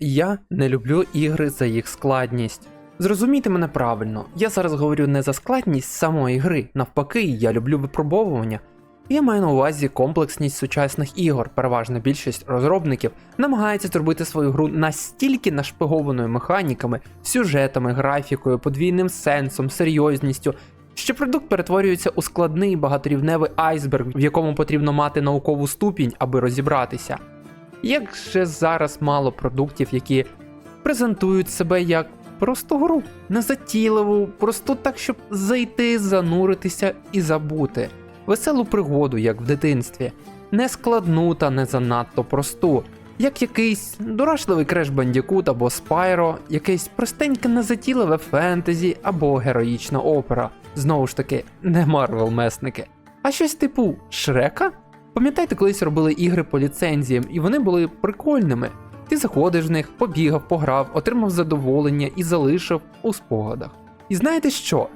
Я не люблю ігри за їх складність. Зрозумійте мене правильно, я зараз говорю не за складність самої гри, навпаки, я люблю випробовування. Я маю на увазі комплексність сучасних ігор. Переважна більшість розробників намагається зробити свою гру настільки нашпигованою механіками, сюжетами, графікою, подвійним сенсом, серйозністю, що продукт перетворюється у складний багаторівневий айсберг, в якому потрібно мати наукову ступінь, аби розібратися. Як же зараз мало продуктів, які презентують себе як просту гру, незатійливу, просту так, щоб зайти, зануритися і забути. Веселу пригоду, як в дитинстві, не складну та не занадто просту, як якийсь дурашливий креш Бандікут або Спайро, якесь простеньке незатійливе фентезі або героїчна опера. Знову ж таки, не Марвел месники. А щось типу Шрека? Пам'ятаєте, колись робили ігри по ліцензіям, і вони були прикольними. Ти заходиш в них, побігав, пограв, отримав задоволення і залишив у спогадах. І знаєте що?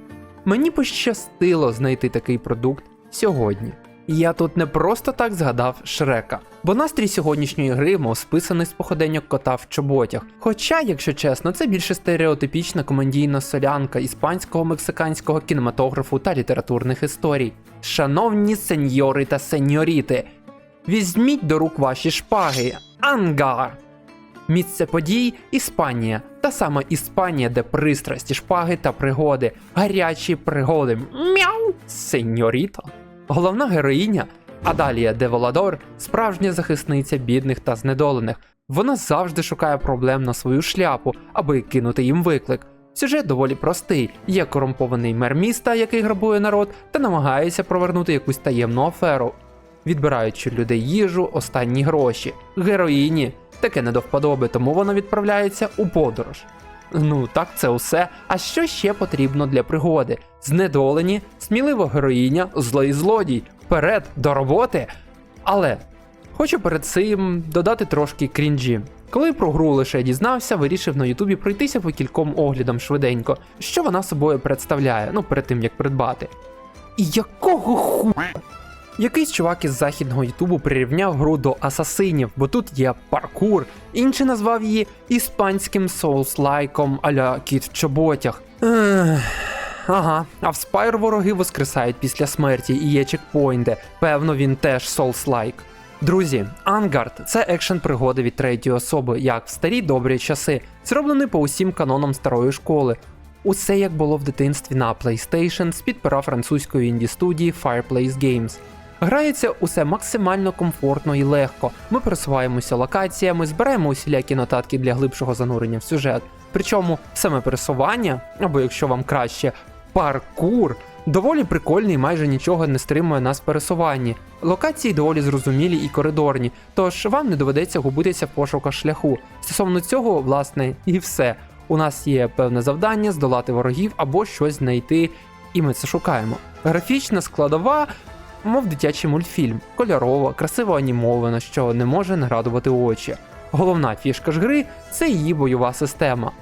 Мені пощастило знайти такий продукт сьогодні. Я тут не просто так згадав Шрека, бо настрій сьогоднішньої гри мов списаний з походеньок кота в чоботях. Хоча, якщо чесно, це більше стереотипічна комедійна солянка іспанського мексиканського кінематографу та літературних історій. Шановні сеньори та сеньоріти, візьміть до рук ваші шпаги. Ангар! Місце подій Іспанія, та сама Іспанія, де пристрасті, шпаги та пригоди, гарячі пригоди. Мяу! Сеньоріто. Головна героїня Адалія де Воладор справжня захисниця бідних та знедолених. Вона завжди шукає проблем на свою шляпу, аби кинути їм виклик. Сюжет доволі простий: є корумпований мер міста, який грабує народ, та намагається провернути якусь таємну аферу, відбираючи людей їжу, останні гроші. Героїні таке не до вподоби, тому вона відправляється у подорож. Ну, так це усе. А що ще потрібно для пригоди? Знедолені, смілива героїня, злий злодій, вперед до роботи. Але хочу перед цим додати трошки крінжі. Коли про гру лише дізнався, вирішив на Ютубі пройтися по кільком оглядам швиденько, що вона собою представляє, ну перед тим як придбати. І якого ху. Якийсь чувак із західного Ютубу прирівняв гру до асасинів, бо тут є паркур, інший назвав її іспанським соус-лайком аля кіт в чоботях. Ех, Ага, а в Spyro вороги воскресають після смерті і є чекпоінти. Певно, він теж соус-лайк. Друзі, Ангард це екшен пригоди від третьої особи, як в старі добрі часи, зроблений по усім канонам старої школи. Усе як було в дитинстві на PlayStation з-під пера французької інді студії Fireplace Games. Грається усе максимально комфортно і легко. Ми пересуваємося локаціями, збираємо усілякі нотатки для глибшого занурення в сюжет. Причому саме пересування, або якщо вам краще, паркур доволі прикольний, майже нічого не стримує нас в пересуванні. Локації доволі зрозумілі і коридорні, тож вам не доведеться губитися в пошуках шляху. Стосовно цього, власне, і все. У нас є певне завдання здолати ворогів або щось знайти, і ми це шукаємо. Графічна складова, мов дитячий мультфільм, кольорова, красиво анімована, що не може не радувати очі. Головна фішка ж гри це її бойова система.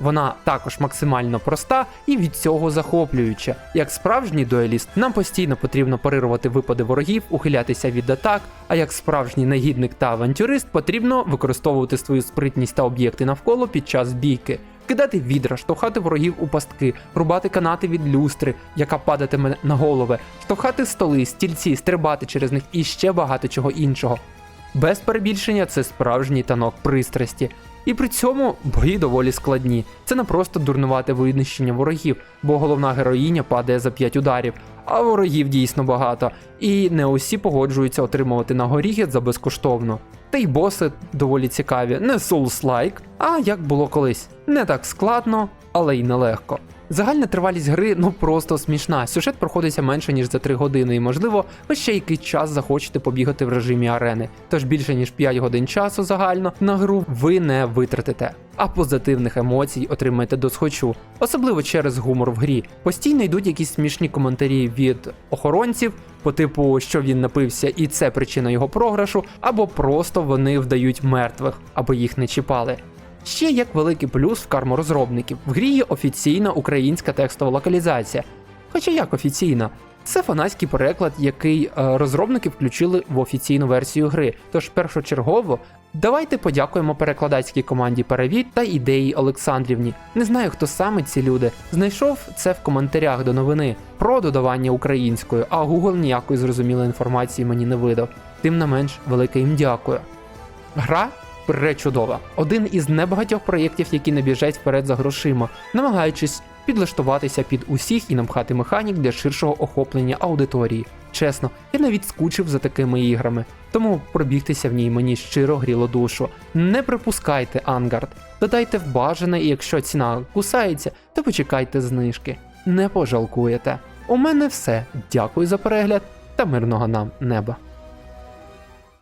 Вона також максимально проста і від цього захоплююча. Як справжній дуеліст, нам постійно потрібно парирувати випади ворогів, ухилятися від атак. А як справжній негідник та авантюрист, потрібно використовувати свою спритність та об'єкти навколо під час бійки, кидати відра, штовхати ворогів у пастки, рубати канати від люстри, яка падатиме на голови, штовхати столи, стільці, стрибати через них і ще багато чого іншого. Без перебільшення це справжній танок пристрасті. І при цьому бої доволі складні. Це не просто дурнувате винищення ворогів, бо головна героїня падає за 5 ударів, а ворогів дійсно багато, і не усі погоджуються отримувати на горіхи за безкоштовно. Та й боси доволі цікаві, не Souls-like, а як було колись. Не так складно, але й нелегко. Загальна тривалість гри ну просто смішна. Сюжет проходиться менше ніж за 3 години, і можливо, ви ще який час захочете побігати в режимі арени. Тож більше ніж 5 годин часу загально на гру ви не витратите. А позитивних емоцій отримаєте досхочу, особливо через гумор в грі. Постійно йдуть якісь смішні коментарі від охоронців, по типу, що він напився, і це причина його програшу, або просто вони вдають мертвих, аби їх не чіпали. Ще як великий плюс в карму розробників. В грі є офіційна українська текстова локалізація. Хоча як офіційна, Це фанатський переклад, який е, розробники включили в офіційну версію гри. Тож першочергово давайте подякуємо перекладацькій команді Перевід та ідеї Олександрівні. Не знаю, хто саме ці люди. Знайшов це в коментарях до новини про додавання українською, а Google ніякої зрозумілої інформації мені не видав. Тим не менш, велике їм дякую. Гра пречудова. Один із небагатьох проєктів, які не біжать вперед за грошима, намагаючись підлаштуватися під усіх і намхати механік для ширшого охоплення аудиторії. Чесно, я навіть скучив за такими іграми, тому пробігтися в ній мені щиро гріло душу. Не припускайте ангард, додайте в бажане, і якщо ціна кусається, то почекайте знижки. Не пожалкуєте. У мене все. Дякую за перегляд та мирного нам неба.